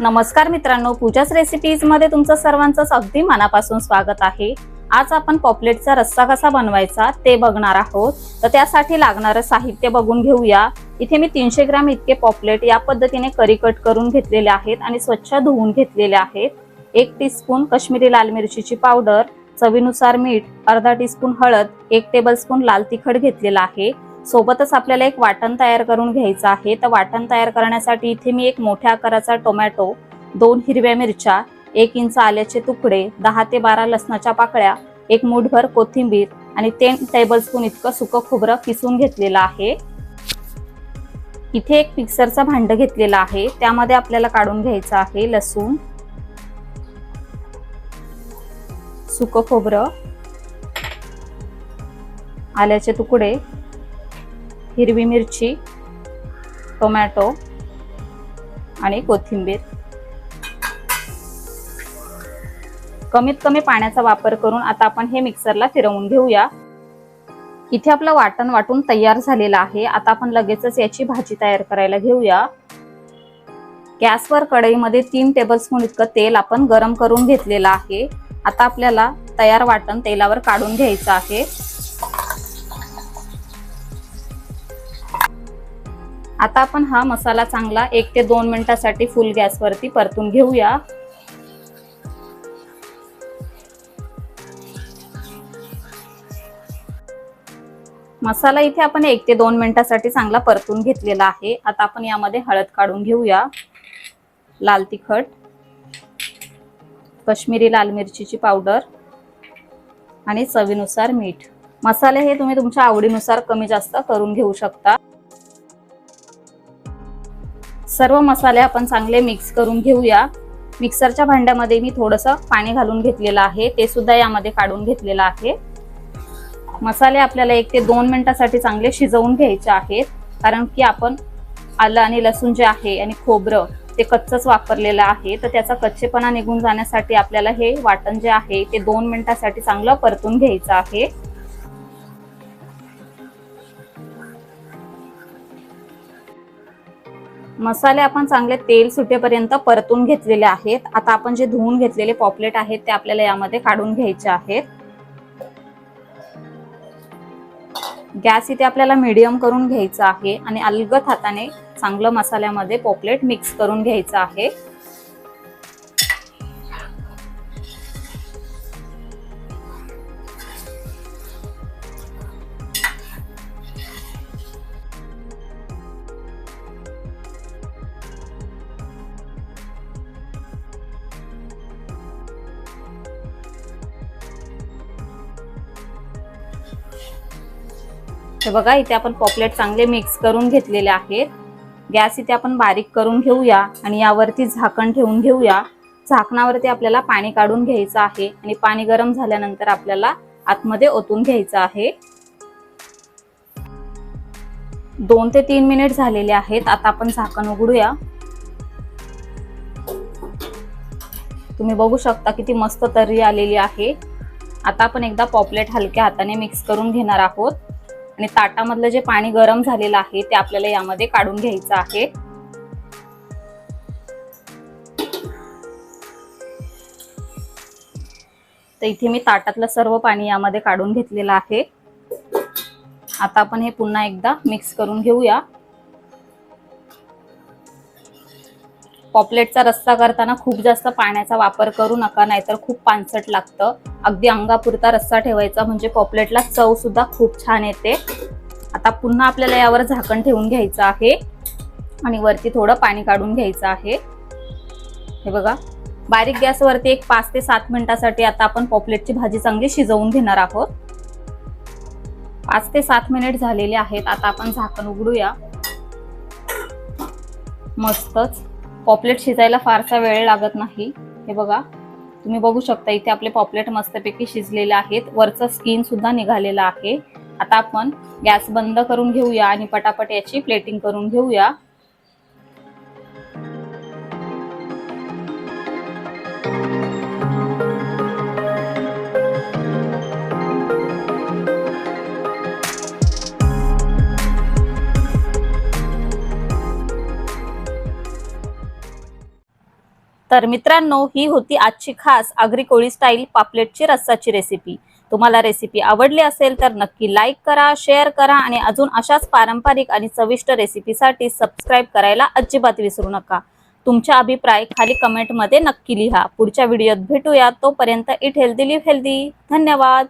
नमस्कार मित्रांनो पूजाच रेसिपीजमध्ये तुमचं सर्वांचं अगदी मनापासून स्वागत आहे. आज आपण पॉपलेटचा रस्सा कसा बनवायचा ते बघणार आहोत. तर त्यासाठी लागणारं साहित्य बघून घेऊया. इथे मी तीनशे ग्रॅम इतके पॉपलेट या पद्धतीने करी कट करून घेतलेले आहेत आणि स्वच्छ धुवून घेतलेले आहेत. एक टीस्पून काश्मीरी लाल मिरचीची पावडर चवीनुसार मीठ अर्धा टीस्पून हळद एक टेबलस्पून लाल तिखट घेतलेला आहे. सोबतच आपल्याला एक वाटण तयार करून घ्यायचं आहे. तर वाटण तयार करण्यासाठी इथे मी एक मोठ्या आकाराचा टोमॅटो दोन हिरव्या मिरच्या एक इंच आल्याचे तुकडे दहा ते बारा लसणाच्या पाकळ्या एक मूठभर कोथिंबीर आणि ते टेबलस्पून इतकं सुकं खोबरं किसून घेतलेलं आहे. इथे एक मिक्सरचा भांड घेतलेला आहे. त्यामध्ये आपल्याला काढून घ्यायचं आहे लसूण सुकं खोबरं आल्याचे तुकडे हिरवी मिरची टोमॅटो आणि कोथिंबीर. कमीत कमी पाण्याचा वापर करून आता आपण हे मिक्सरला फिरवून घेऊया. इथे आपलं वाटण वाटून तयार झालेलं आहे. आता आपण लगेचच याची भाजी तयार करायला घेऊया. गॅसवर कढईमध्ये तीन टेबलस्पून इतकं तेल आपण गरम करून घेतलेलं आहे. आता आपल्याला तयार वाटण तेलावर काढून घ्यायचं आहे. आता आपण हा मसाला चांगला एक ते दोन मिनिटासाठी फुल गॅसवरती परतून घेऊया. मसाला इथे आपण एक ते दोन मिनिटासाठी चांगला परतून घेतलेला आहे. आता आपण यामध्ये हळद काढून घेऊया. लाल तिखट कश्मीरी लाल मिरचीची पावडर आणि चवीनुसार मीठ. मसाले हे तुम्ही तुमच्या आवडीनुसार कमी जास्त करून घेऊ शकता. सर्व मसाले आपण चांगले मिक्स करून घेऊया. मिक्सरच्या भांड्यामध्ये मी थोडंसं पाणी घालून घेतलेलं आहे. ते सुद्धा यामध्ये काढून घेतलेलं आहे. मसाले आपल्याला एक ते दोन मिनिटासाठी चांगले शिजवून घ्यायचे आहेत. कारण की आपण आलं आणि लसूण जे आहे आणि खोबरं ते कच्चंच वापरलेलं आहे. तर त्याचा कच्चेपणा निघून जाण्यासाठी आपल्याला हे वाटण जे आहे ते दोन मिनिटासाठी चांगलं परतून घ्यायचं आहे. मसाले आपण चांगले तेल सुटेपर्यंत परतून घेतलेले आहेत. आता आपण जे धुवून घेतलेले पॉपलेट आहेत ते आपल्याला यामध्ये काढून घ्यायचे आहेत. गॅस इथे आपल्याला मीडियम करून घ्यायचा आहे आणि अलगद हाताने चांगलं मसाल्यामध्ये पॉपलेट मिक्स करून घ्यायचं आहे. हे बघा इथे आपण पॉपलेट चांगले मिक्स करून घेतलेले आहेत. गॅस इथे आपण बारीक करून घेऊया आणि यावरती झाकण ठेवून घेऊया. झाकणावरती आपल्याला पाणी काढून घ्यायचं आहे आणि पाणी गरम झाल्यानंतर आपल्याला आतमध्ये ओतून घ्यायचं आहे. दोन ते तीन मिनिट झालेले आहेत. आता आपण झाकण उघडूया. तुम्ही बघू शकता किती मस्त तर्री आलेली आहे. आता आपण एकदा पॉपलेट हलक्या हाताने मिक्स करून घेणार आहोत. आणि ताटामधलं जे पाणी गरम झालेलं आहे ते आपल्याला यामध्ये काढून घ्यायचं आहे. तर इथे मी ताटातलं सर्व पाणी यामध्ये काढून घेतलेलं आहे. आता आपण हे पुन्हा एकदा मिक्स करून घेऊया. पॉपलेटचा रस्सा करताना खूप जास्त पाण्याचा वापर करू नका नाहीतर खूप पानसट लागतं. अगदी अंगापुरता रस्सा ठेवायचा म्हणजे पॉपलेटला चव सुद्धा खूप छान येते. आता पुन्हा आपल्याला यावर झाकण ठेवून घ्यायचं आहे. आणि वरती थोडं पाणी काढून घ्यायचं आहे. हे बघा बारीक गॅसवरती एक पाच ते सात मिनिटासाठी आता आपण पॉपलेटची भाजी चांगली शिजवून घेणार आहोत. पाच ते सात मिनिट झालेले आहेत आता आपण झाकण उघडूया. मस्तच. पॉपलेट शिजायला फारसा वेळ लागत नाही. हे बघा तुम्ही बघू शकता इथे आपले पॉपलेट मस्तपैकी शिजलेले आहेत. वरचं स्किन सुद्धा निघालेलं आहे. आता आपण गॅस बंद करून घेऊया आणि पटापट याची प्लेटिंग करून घेऊया. तर मित्रांनो ही होती आजची खास आगरी कोळी स्टाईल पापलेटची रस्साची रेसिपी तुम्हाला रेसिपी आवडली असेल तर नक्की लाईक करा शेअर करा आणि अजून अशाच पारंपरिक आणि चविष्ट रेसिपीसाठी सबस्क्राईब करायला अजिबात विसरू नका. तुमच्या अभिप्राय खाली कमेंटमध्ये नक्की लिहा. पुढच्या व्हिडिओत भेटूया. तोपर्यंत इट हेल्दी लिव्ह हेल्दी धन्यवाद.